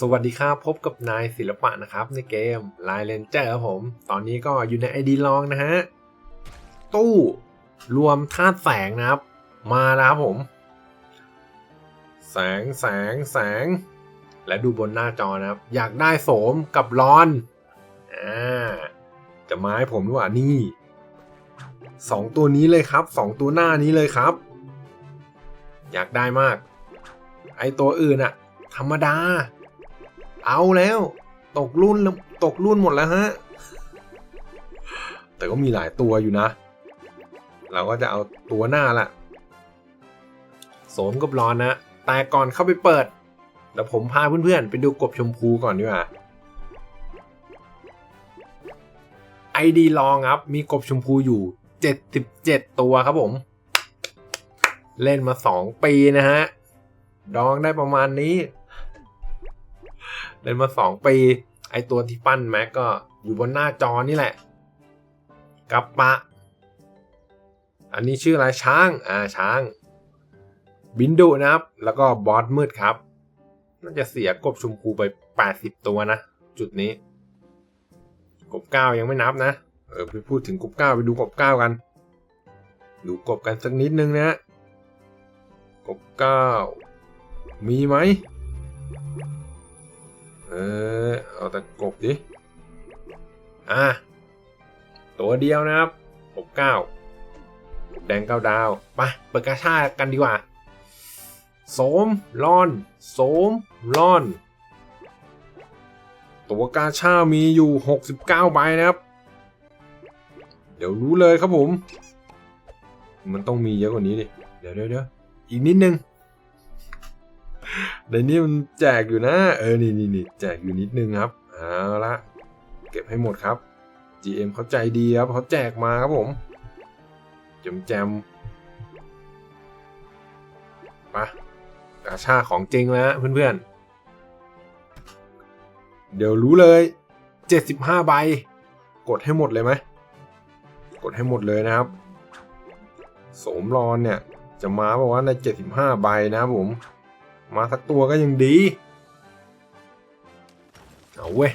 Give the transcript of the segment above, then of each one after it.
สวัสดีครับพบกับนายศิลปะนะครับในเกม l i เ e นเจอร์ครับผม ตอนนี้ก็อยู่ในไอดีลองนะฮะ ตู้รวมธาตุแสงนะครับ มาแล้วครับผม แสงแสงแสง และดูบนหน้าจอนะครับ อยากได้โสมกับรอนอ่าจะมาให้ผมด้วยนี่สองตัวนี้เลยครับสองตัวหน้านี้เลยครับ อยากได้มาก ไอตัวอื่นอะธรรมดา เอาแล้ว ตกรุ่นแล้วตกรุ่นหมดแล้วฮะ แต่ก็มีหลายตัวอยู่นะ เราก็จะเอาตัวหน้าละโสมกับร้อนนะ แต่ก่อนเข้าไปเปิดเดี๋ยวผมพาเพื่อนๆ ไปดูกบชมพูก่อนดีกว่าไอดีลองครับ มีกบชมพูอยู่ 77 ตัวครับผม เล่นมา 2 ปีนะฮะ ดองได้ประมาณนี้ เล่นมา 2 ปี ไอตัวที่ปั้นแม็กก็อยู่บนหน้าจอนี่แหละ กับปะ อันนี้ชื่ออะไรช้าง อ่าช้าง บินดุนะครับ แล้วก็บอสมืดครับ น่าจะเสียกบชมพูไป 80 ตัวนะ จุดนี้ กบเก้ายังไม่นับนะ เออไปพูดถึงกบเก้าไปดูกบเก้ากัน ดูกบกันสักนิดนึงนะกบเก้ามีไหม เออ เอาต่กบดิ อะ ตัวเดียวนะครับกเก้าแดงเก้าดาวไปเปิดกาชากันดีกว่า โสมลอน โสมลอน ตัวกาชามีอยู่ 69 ใบนะครับ เดี๋ยวรู้เลยครับผม มันต้องมีเยอะกว่านี้ดิ เดี๋ยวเดี๋ยวเดี๋ยวอีกนิดนึง ในนี้มันแจกอยู่นะ เออ นี่นี่นี่แจกอยู่นิดนึงครับ เอาละเก็บให้หมดครับ GM เขาใจดีครับเขาแจกมาครับผมจมแจมปะกาชาของจริงแล้วเพื่อนๆ เดี๋ยวรู้เลย 75 ใบ กดให้หมดเลยไหม กดให้หมดเลยนะครับ สมรอนเนี่ย จะมาบอกว่าใน 75 ใบนะครับผม มาสักตัวก็ยังดี เอาเว้ย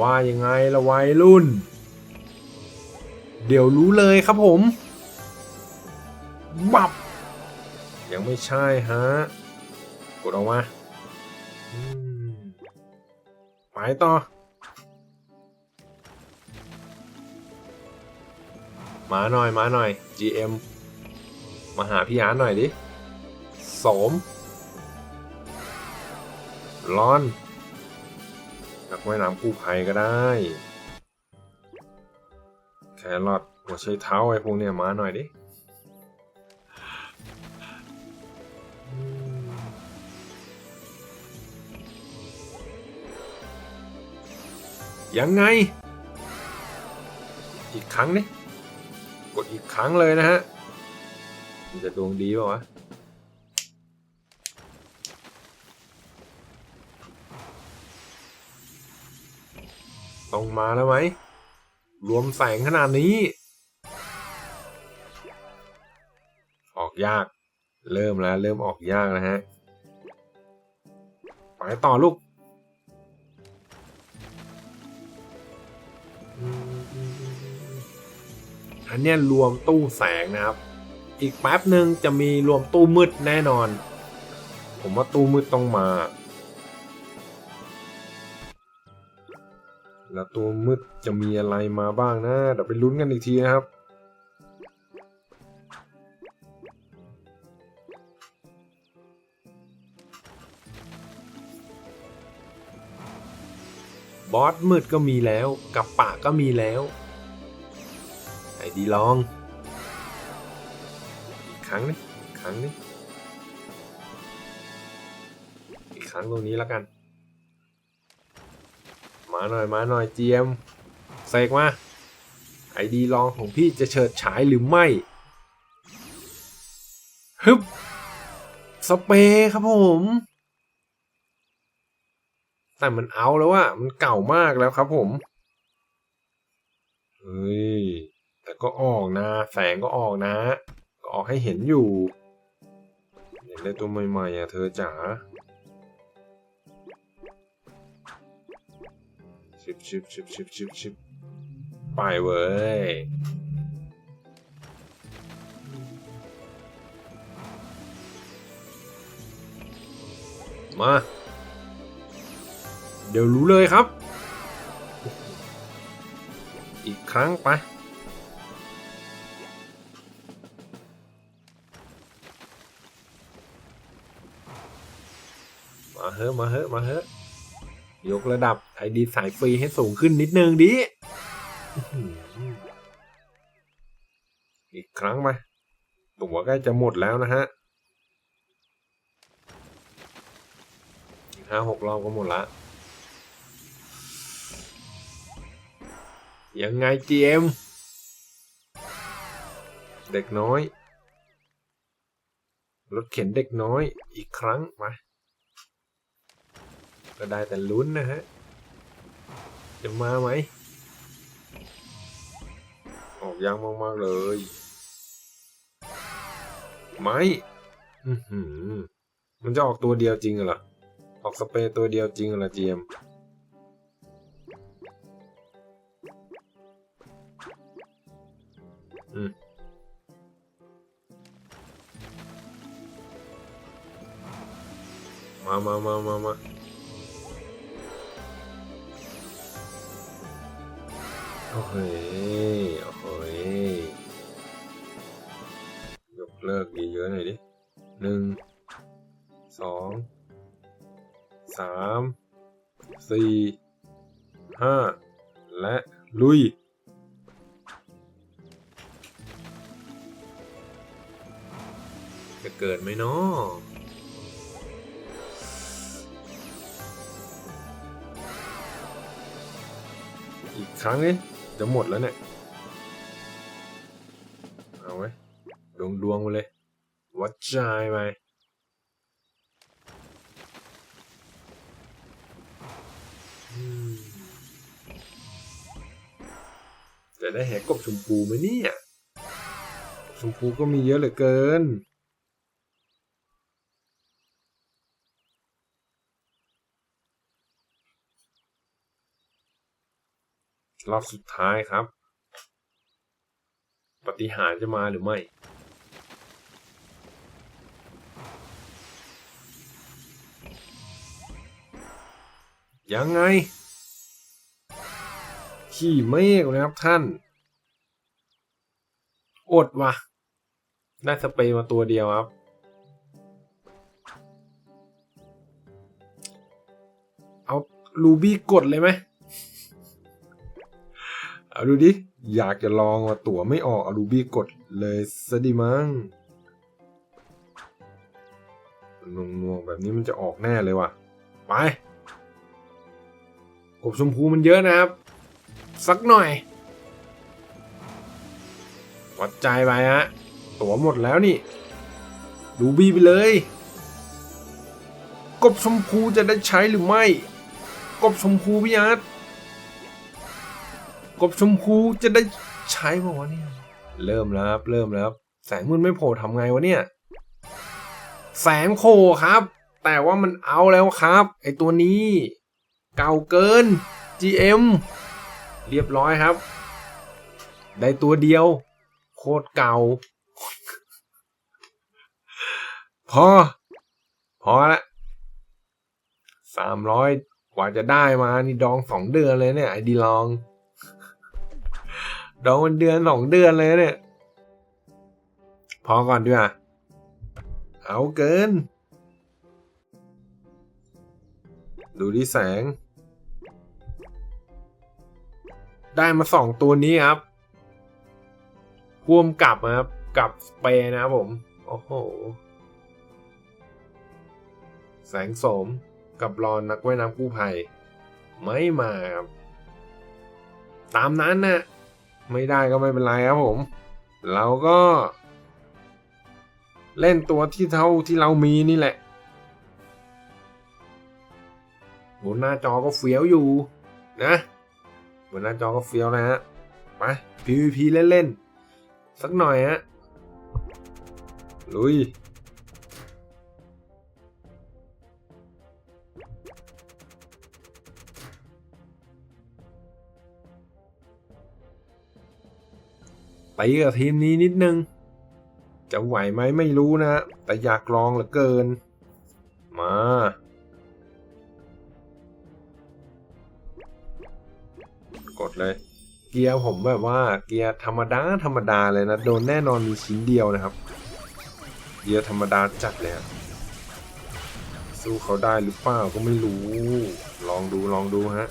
ว่ายังไงละวัยรุ่น เดี๋ยวรู้เลยครับผม บับ ยังไม่ใช่ฮะ กดออกมาอืมไปต่อ มาหน่อย มาหน่อย GM มาหาพี่อาร์หน่อยดิ สมร้อนนักว่ายน้ำกู้ภัยก็ได้ แครอทหัวใช้เท้าไอ้พวกเนี้ยมาหน่อยดิ ยังไง อีกครั้งนี่กดอีกครั้งเลยนะฮะมันจะดวงดีป่าวะ ต้องมาแล้วไหม รวมแสงขนาดนี้ ออกยาก เริ่มแล้ว เริ่มออกยากนะฮะ ไปต่อลูก อันนี้รวมตู้แสงนะครับ อีกแป๊บหนึ่งจะมีรวมตู้มืดแน่นอน ผมว่าตู้มืดต้องมา แล้วตัวมืดจะมีอะไรมาบ้างนะ เดี๋ยวไปลุ้นกันอีกทีนะครับ บอสมืดก็มีแล้ว กับปาก็มีแล้วไอ้ดีลองอีกครั้งนึงครั้งนึงอีกครั้งตรงนี้แล้วกัน หน่อยมาหน่อยเจียมเสกมาไอดีลองของพี่จะเฉิดฉายหรือไม่ฮึบสเปรย์ครับผม แต่มันเอาแล้วอะมันเก่ามากแล้วครับผมเฮ้ยแต่ก็ออกนะ แสงก็ออกนะ ก็ออกให้เห็นอยู่อยากได้ตัวใหม่ๆอะเธอจ๋า ชิบชิบชิบชิบชิบชิบไปเว้ย มา เดี๋ยวรู้เลยครับ อีกครั้งไปมาเฮ้อะมาเฮ้อะมาเฮ้อะ ยกระดับไอดีสายฟรีให้สูงขึ้นนิดนึงดิ อีกครั้งไปตัวใกล้จะหมดแล้วนะฮะห้าหกรอบก็หมดละ ยังไง GM เด็กน้อย รถเข็นเด็กน้อยอีกครั้งมา ก็ได้แต่ลุ้นนะฮะ จะมาไหม ออกยางมากๆเลย ไม่มันจะออกตัวเดียวจริงเหรอ ออกสเปรย์ตัวเดียวจริงเหรอเจมอืมมามามามามา โอเคโอเคยกเลิกดีเยอะหน่อยดิหนึ่งสองสามสี่ห้าและลุยจะเกิดไหมเนาะอีกครั้งนี้ จะหมดแล้วเนี่ย เอาไว้ดวงดวงๆมาเลย วัดใจไปจะได้แหกกบชมพูไหมเนี่ย ชมพูก็มีเยอะเหลือเกิน รอบสุดท้ายครับ ปฏิหารจะมาหรือไม่ยังไง ขี่เมฆนะครับท่าน อดวะได้สเปรย์มาตัวเดียวครับ เอาลูบี้กดเลยไหม เอาดูดิ อยากจะลองว่าตั๋วไม่ออกเอารูบี้กดเลยซะดีมั้งนงนวงแบบนี้มันจะออกแน่เลยว่ะ ไปกบชมพูมันเยอะนะครับ สักหน่อย วัดใจไปฮะ ตั๋วหมดแล้วนี่รูบี้ไปเลย กบชมพูจะได้ใช้หรือไม่ กบชมพูพี่อาร์ต บชมพูจะได้ใช้ป่าวะเนี่ย เริ่มแล้วครับ เริ่มแล้วครับแสงมืดไม่โผล่ทำไงวะเนี่ย แสงโผล่ครับ แต่ว่ามันเอาแล้วครับ ไอตัวนี้ เก่าเกิน GM เรียบร้อยครับ ได้ตัวเดียว โคตรเก่า พอ พอละสามร้อยกว่าจะได้มานี่ดองสองเดือนเลยเนี่ย ไอดีลอง ดองมันเดือนสองเดือนเลยเนี่ย พอก่อนดีกว่าเอาเกิน ดูที่แสง ได้มาสองตัวนี้ครับพ่วมกลับนะครับกับสเปร์นะครับผม โอ้โห แสงโสมกับรอนนักว่ายน้ำกู้ภัย ไม่มาครับ ตามนั้นนะ ไม่ได้ก็ไม่เป็นไรครับผม เราก็ เล่นตัวที่เท่าที่เรามีนี่แหละบนหน้าจอก็เฟี้ยวอยู่นะบนหน้าจอก็เฟี้ยวนะฮะไป PVP เล่นๆสักหน่อยฮะลุย ตีกับทีมนี้นิดนึง จะไหวไหมไม่รู้นะ แต่อยากลองเหลือเกิน มา กดเลย เกียร์ผมแบบว่าเกียร์ธรรมดาธรรมดาเลยนะ โดนแน่นอนมีชิ้นเดียวนะครับ เกียร์ธรรมดาจัดเลยสู้เขาได้หรือเปล่าก็ไม่รู้ ลองดูลองดูฮะ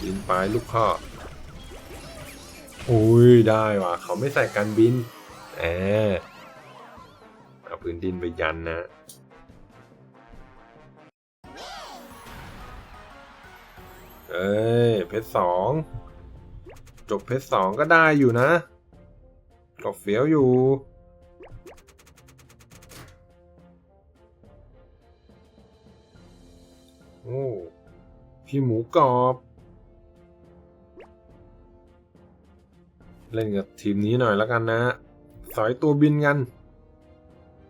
บินไปลูกพ่ออุ้ยได้ว่ะเขาไม่ใส่กันบินแอบเอาพื้นดินไปยันนะ เอ้ยเพชรสองจบเพชรสองก็ได้อยู่นะก็เฟี้ยวอยู่โอ้พี่หมูกรอบ เล่นกับทีมนี้หน่อยแล้วกันนะ สอยตัวบินกัน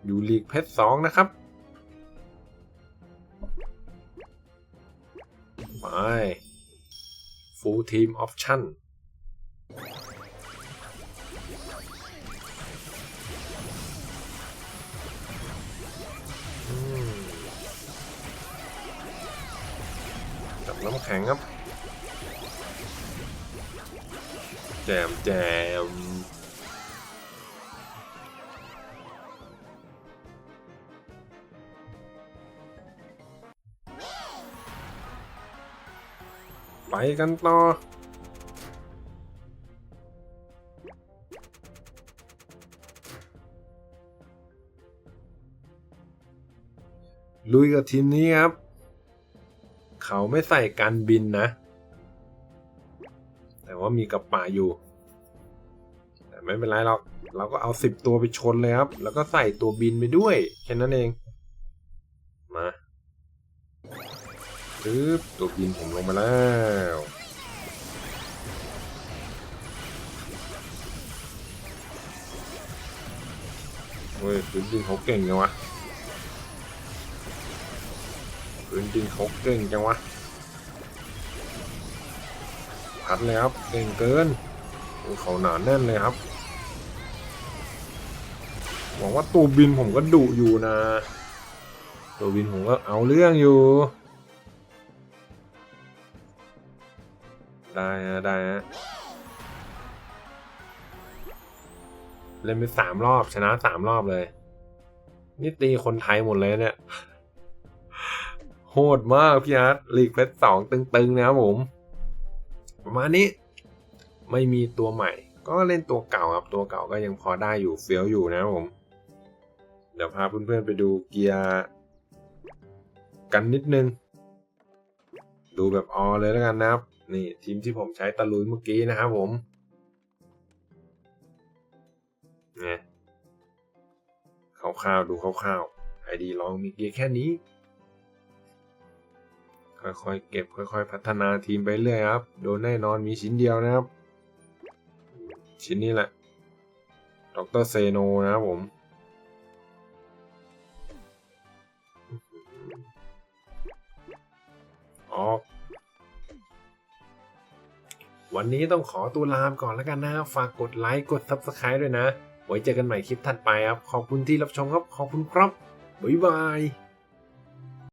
อยู่ลีกเพชรสองนะครับ ไป Full Team Option จับน้ำแข็งครับ จมแจมไปกันต่อลุยกับทีมนี้ครับ เขาไม่ใส่การบินนะ ว่ามีกระป๋าอยู่แต่ไม่เป็นไรหรอกเราก็เอาสิบตัวไปชนเลยครับ แล้วก็ใส่ตัวบินไปด้วย แค่นั้นเอง มาปึ๊บตัวบินผมลงมาแล้วเฮ้ยพื้นดินเขาเก่งจังวะพื้นดินเขาเก่งจังวะัดเลยครับ เก่งเกินเขาหนาแน่นเลยครับหวังว่าตัวบินผมก็ดุอยู่นะ ตัวบินผมก็เอาเรื่องอยู่ ได้ฮะได้ฮะเล่นไปสามรอบชนะสามรอบเลย นี่ตีคนไทยหมดเลยเนี่ย โหดมากพี่อาร์ตลีกเพชรสองตึงๆนะครับผม ประมาณนี้ไม่มีตัวใหม่ ก็เล่นตัวเก่าครับตัวเก่าก็ยังพอได้อยู่เฟี้ยวอยู่นะผมเดี๋ยวพาเพื่อนๆไปดูเกียร์กันนิดนึง ดูแบบออเลยแล้วกันนะครับ นี่ทีมที่ผมใช้ตะลุยเมื่อกี้นะครับผมเนี่ยคร่าวๆดูคร่าวๆไอดีลองมีเกียร์แค่นี้ ค่อยๆเก็บค่อยๆ พัฒนาทีมไปเรื่อยครับ โดนแน่นอนมีชิ้นเดียวนะครับ ชิ้นนี้แหละดรเซโนนะครับผม ออกวันนี้ต้องขอตัวลาไปก่อนแล้วกันนะ ฝากกดไลค์ กด Subscribe ด้วยนะ ไว้เจอกันใหม่คลิปถัดไปครับ ขอบคุณที่รับชมครับ ขอบคุณครับ บ๊ายบาย